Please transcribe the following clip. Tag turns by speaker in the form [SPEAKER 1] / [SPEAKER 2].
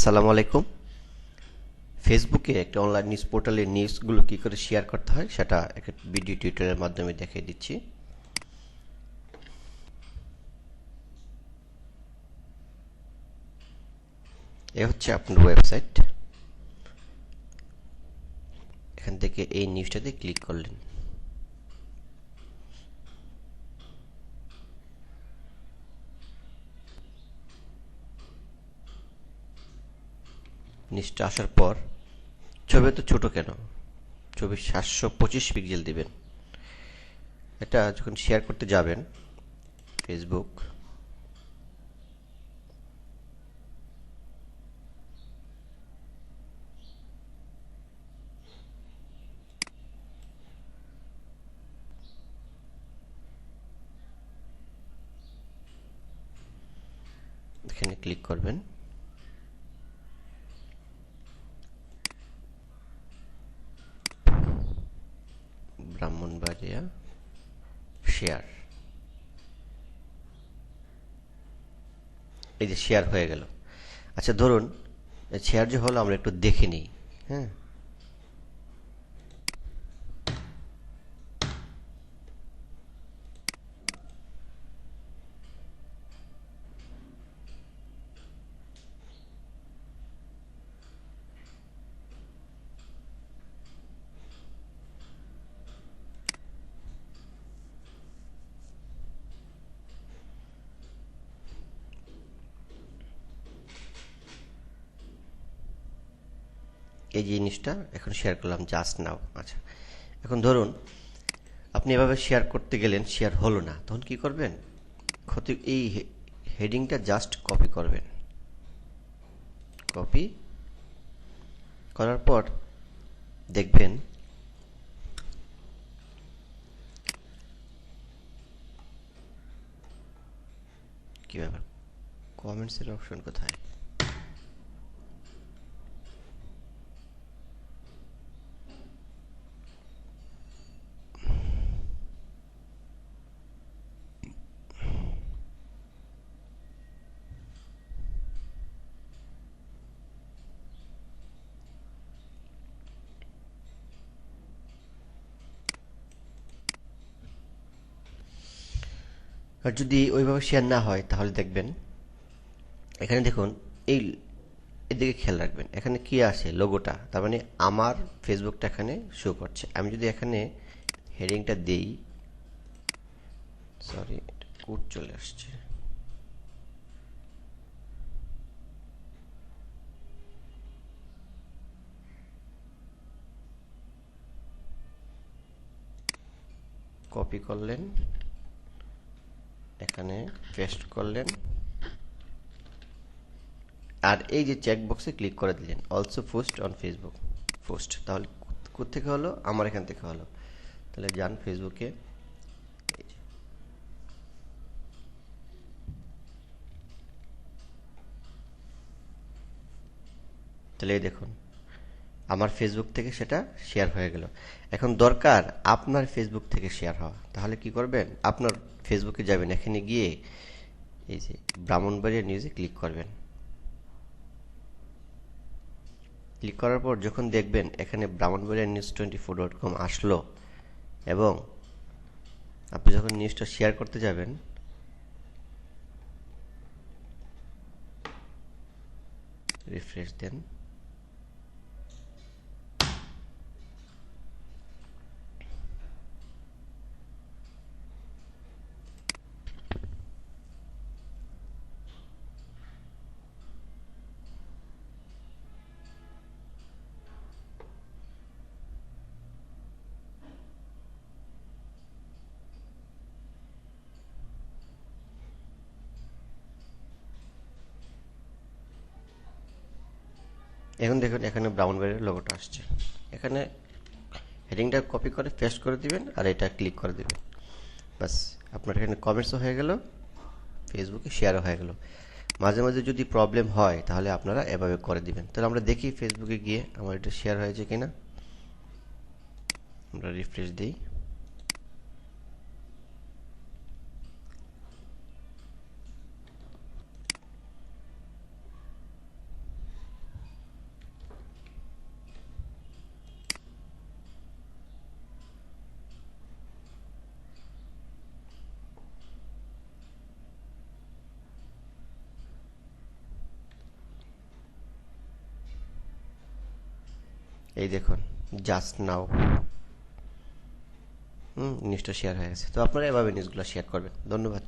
[SPEAKER 1] আসসালামু আলাইকুম। ফেসবুকে একটা অনলাইন নিউজ পোর্টালে নিউজগুলো কী করে শেয়ার করতে হয়, সেটা একটা ভিডিও টিউটোরিয়ালের মাধ্যমে দেখিয়ে দিচ্ছি। এ হচ্ছে আপনার ওয়েবসাইট এখান থেকে এই নিউজটাতে ক্লিক করলেন। নিচটা আসার পর, ছবি তো ছোট কেন? ছবি সাতশো পঁচিশ পিক্সেল দিবেন। এটা যখন শেয়ার করতে যাবেন ফেসবুক এখানে ক্লিক করবেন। ব্রাহ্মণবাড়িয়া শেয়ার এই যে শেয়ার হয়ে গেল। আচ্ছা ধরুন শেয়ার যে হলো, আমরা একটু দেখে নিই হ্যাঁ? এই জিনিসটা এখন শেয়ার করলাম জাস্ট নাও আচ্ছা এখন ধরুন, আপনি এভাবে শেয়ার করতে গেলেন শেয়ার হলো না, তখন কি করবেন? ক্ষতি, এই হেডিংটা জাস্ট কপি করবেন। কপি করার পর দেখবেন, কি ব্যাপার? কমেন্টসের অপশন কোথায়? আর যদি ওইভাবে শেয়ার না হয়, তাহলে দেখবেন, এখানে দেখুন, এই এদিকে খেয়াল রাখবেন, এখানে কি আছে লোগোটা তার মানে আমার ফেসবুকটা এখানে শো করছে। আমি যদি এখানে হেডিংটা দেই সরি কোড চলে আসছে। কপি করলেন। এখানে পেস্ট করলেন। আর এই যে চেক বক্সে ক্লিক করে দিলেন also post on Facebook post তাহলে থেকে হলো? আমার এখান থেকে হলো। তাহলে যান ফেসবুকে তাহলে এই দেখুন, আমার ফেসবুক থেকে সেটা শেয়ার হয়ে গেল। এখন দরকার আপনার ফেসবুক থেকে শেয়ার হওয়া। তাহলে কি করবেন? আপনার ফেসবুকে যাবেন, এখানে গিয়ে এই যে ব্রাহ্মণবাড়িয়া নিউজে ক্লিক করবেন। ক্লিক করার পর যখন দেখবেন এখানে Brahmanbaria news twenty four dot com আসলো এবং আপনি যখন নিউজটা শেয়ার করতে যাবেন রিফ্রেশ দেন। এখন দেখুন, এখানে ব্রাউন বেড়ের লোগোটা আসছে। এখানে হেডিংটা কপি করে পেস্ট করে দিবেন আর এটা ক্লিক করে দিবেন। বাস আপনার এখানে কমেন্টসও হয়ে গেল ফেসবুকে শেয়ারও হয়ে গেল। মাঝে মাঝে যদি প্রবলেম হয়, তাহলে আপনারা এভাবে করে দিবেন। তাহলে আমরা দেখি ফেসবুকে গিয়ে আমার এটা শেয়ার হয়েছে কিনা। আমরা রিফ্রেশ দিই। এই দেখুন জাস্ট নাও হুম নিউজটা শেয়ার হয়ে গেছে। তো আপনারা এভাবে নিউজগুলো শেয়ার করবেন। ধন্যবাদ।